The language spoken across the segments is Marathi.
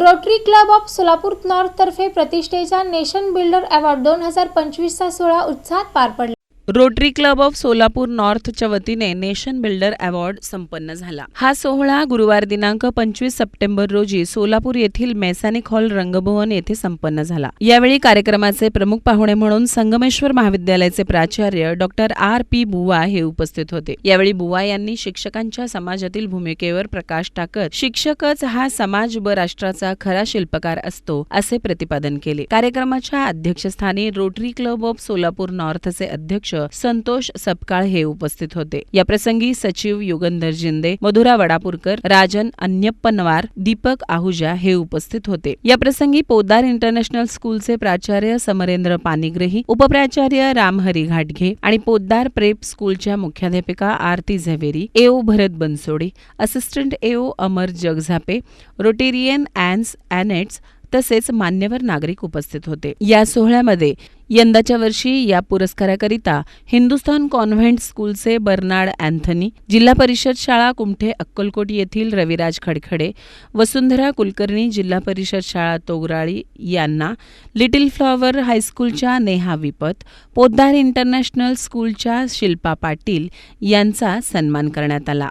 रोटरी क्लब ऑफ सोलापूर नॉर्थतर्फे प्रतिष्ठेचा नेशन बिल्डर अवॉर्ड दोन हजार पंचवीसचा सोहळा उत्साहात पार पडला. रोटरी क्लब ऑफ सोलापूर नॉर्थच्या वतीने नेशन बिल्डर अवॉर्ड संपन्न झाला. हा सोहळा गुरुवार दिनांक पंचवीस सप्टेंबर रोजी सोलापूर येथील मेसॅनिक हॉल रंगभवन येथे संपन्न झाला. यावेळी कार्यक्रमाचे प्रमुख पाहुणे म्हणून संगमेश्वर महाविद्यालयाचे प्राचार्य डॉक्टर आर पी बुवा हे उपस्थित होते. यावेळी बुवा यांनी शिक्षकांच्या समाजातील भूमिकेवर प्रकाश टाकत शिक्षकच हा समाज व राष्ट्राचा खरा शिल्पकार असतो असे प्रतिपादन केले. कार्यक्रमाच्या अध्यक्षस्थानी रोटरी क्लब ऑफ सोलापूर नॉर्थचे अध्यक्ष संतोष सपकाळ हे उपस्थित होते. या प्रसंगी सचिव युगंधर जिंदे मधुरा वडापूरकर राजन अन्यप्पनवार दीपक आहुजा हे उपस्थित होते. या प्रसंगी पोद्दार इंटरनॅशनल स्कूलचे प्राचार्य समरेंद्र पानिग्रही उपप्राचार्य रामहरी घाटघे आणि पोद्दार प्रेप स्कूलच्या मुख्याध्यापिका Aarti Zaveri AO Bharat Bansode assistant AO Amar Jagzape rotarian anns annets तसेच मान्यवर नागरिक उपस्थित होते. या सोहळ्यामध्ये यंदाच्या वर्षी या पुरस्काराकरिता हिंदुस्थान कॉन्व्हेंट स्कूलचे बर्नार्ड अँथनी जिल्हा परिषद शाळा कुमठे अक्कलकोट येथील रविराज खडखडे वसुंधरा कुलकर्णी जिल्हा परिषद शाळा तोगराळी यांना लिटिल फ्लॉवर हायस्कूलच्या नेहा विपत पोद्दार इंटरनॅशनल स्कूलच्या शिल्पा पाटील यांचा सन्मान करण्यात आला.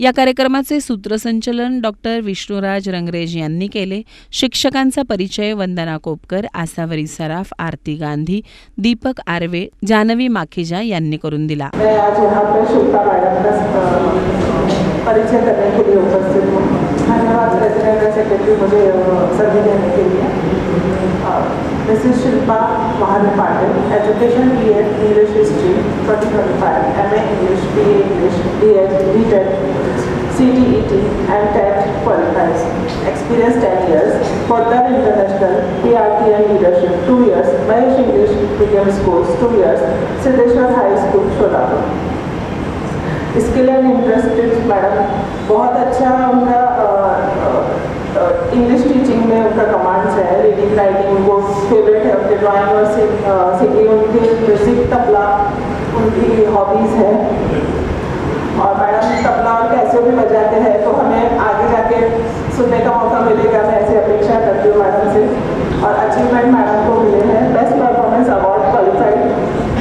या कार्यक्रमाचे सूत्रसंचलन डॉक्टर विष्णुराज रंगरेज यांनी केले. शिक्षकांचा परिचय वंदना कोपकर आसावरी सराफ आरती गांधी दीपक आर्वे जानवी माखीजा यांनी करून दिला. परिचय करने के लिए उपस्थित हूँ धन्यवाद प्रेसिडेंट सेक्रेटरी मुझे देने के लिए this is Shilpa Mahadev Patil education B Ed English history twenty twenty five M A English B A English B Ed B Ted C T E T and TET qualifies. Experience 10 years. Further international PRT and leadership 2 years. Mahesh English Medium Schools 2 years. Siddheshwar high school Solapur skill and interested madam बहुत अच्छा उनका फेवरेट है उनके ड्राइंग और सिंगिंग उनकी म्यूज़िक तबला, उनकी हॉबीज़ है। और मैडम, तबला और कैसे भी बजाते हैं तो हमें आगे जाके सुनने का मौका मिलेगा। मैं ऐसी अपेक्षा करती हूँ मैडम से। और अचीवमेंट मैडम को मिले हैं। Best performance award qualified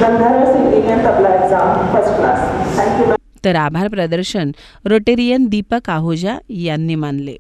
Gandharva singing and tabla exam first class thank you तर आभार प्रदर्शन, रोटेरियन दीपक आहुजा यांनी मानले.